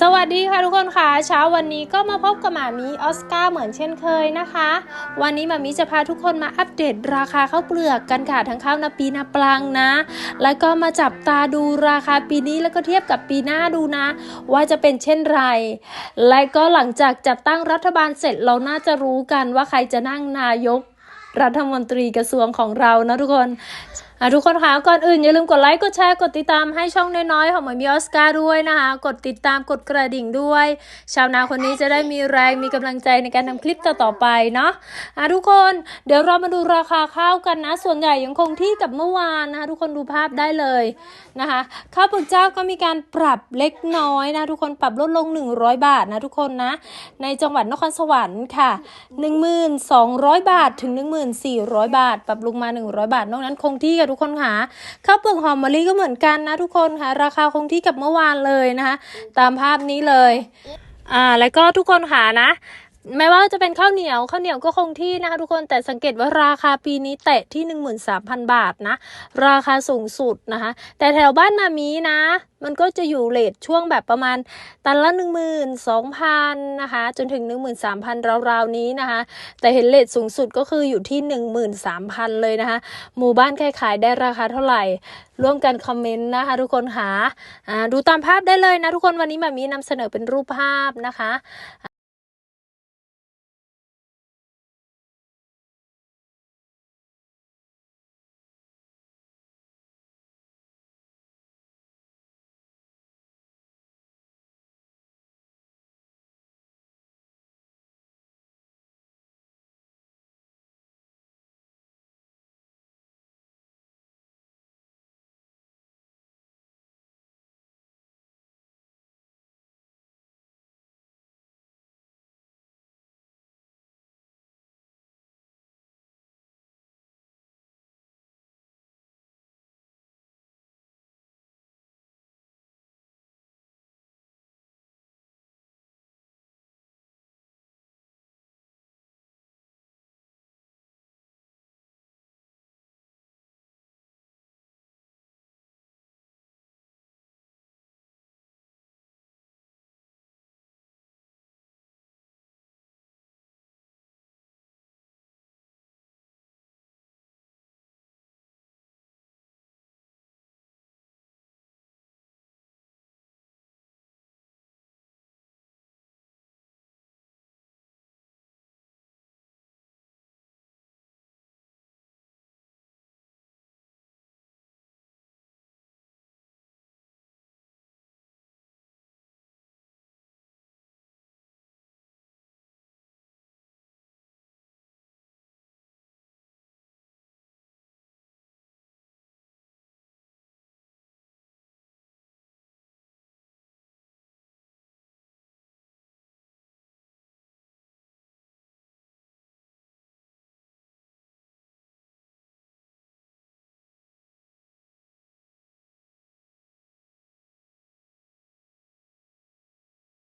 สวัสดีค่ะทุกคนค่ะเช้าวันนี้ก็มาพบกับหมามีออสการ์เหมือนเช่นเคยนะคะ วันนี้หมามีจะพาทุกคนมาอัปเดตราคาข้าวเปลือกกันค่ะทั้งข้าวนาปีนาปลังนะ แล้วก็มาจับตาดูราคาปีนี้แล้วก็เทียบกับปีหน้าดูนะ ว่าจะเป็นเช่นไร และก็หลังจากจัดตั้งรัฐบาลเสร็จเราน่าจะรู้กันว่าใครจะนั่งนายก รัฐมนตรีกระทรวงของเรานะทุกคน ทุกคนคะก่อนอื่นอย่าลืมกดไลค์กดแชร์กดติดตามให้ช่องน้อยๆของหมอมีออสการ์ด้วยนะคะ กดติดตามกดกระดิ่งด้วย ชาวนาคนนี้จะได้มีแรงมีกำลังใจในการทำคลิปต่อๆไปเนาะอะทุกคนเดี๋ยวเรามาดูราคาข้าวกันนะ ส่วนใหญ่ยังคงที่กับเมื่อวานนะคะทุกคนดูภาพได้เลยนะคะข้าวเปลือกเจ้าก็มีการปรับเล็กน้อยนะทุกคนปรับลดลง 100 บาทนะทุกคนนะ ในจังหวัดนครสวรรค์ค่ะ 1,200 บาทถึง 1,400 บาท ปรับลงมา 100 บาทนอกนั้นคงที่กับทุกคนค่ะข้าวเปลือกหอมมะลิก็เหมือนกันนะทุกคนค่ะ ราคาคงที่กับเมื่อวานเลยนะคะ ตามภาพนี้เลย อ่าแล้วก็ทุกคนค่ะนะ ไม่ว่าจะเป็นข้าวเหนียวข้าวเหนียวก็คงที่นะคะทุกคนแต่สังเกตว่าราคาปีนี้แตะที่ 13,000 บาทนะ ราคาสูงสุดนะคะ แต่แถวบ้านนามีนะ มันก็จะอยู่เลทช่วงแบบประมาณตันละ 12,000นะคะจนถึง 13,000ราวๆนี้นะคะ แต่เห็นเลทสูงสุดก็คืออยู่ที่ 13,000 เลยนะคะ หมู่บ้านใครขายได้ราคาเท่าไหร่ร่วมกันคอมเมนต์นะคะทุกคนค่ะอ่าดูตามภาพได้เลยนะทุกคนวันนี้มามีนำเสนอเป็นรูปภาพนะคะ